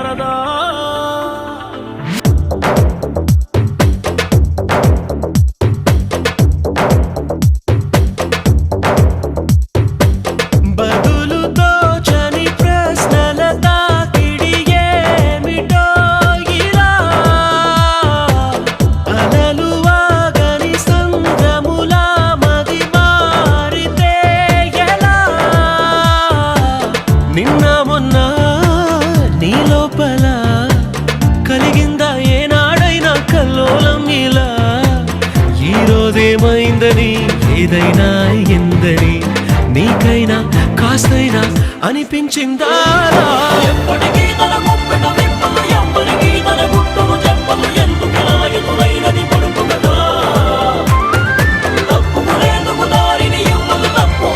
சாரதா. ఉందా? ఏనాడైనా కల్లోలం ఇలా. ఈరోజేమైందని ఏదైనా ఎందని నీకైనా కాస్తైనా అనిపించిందా?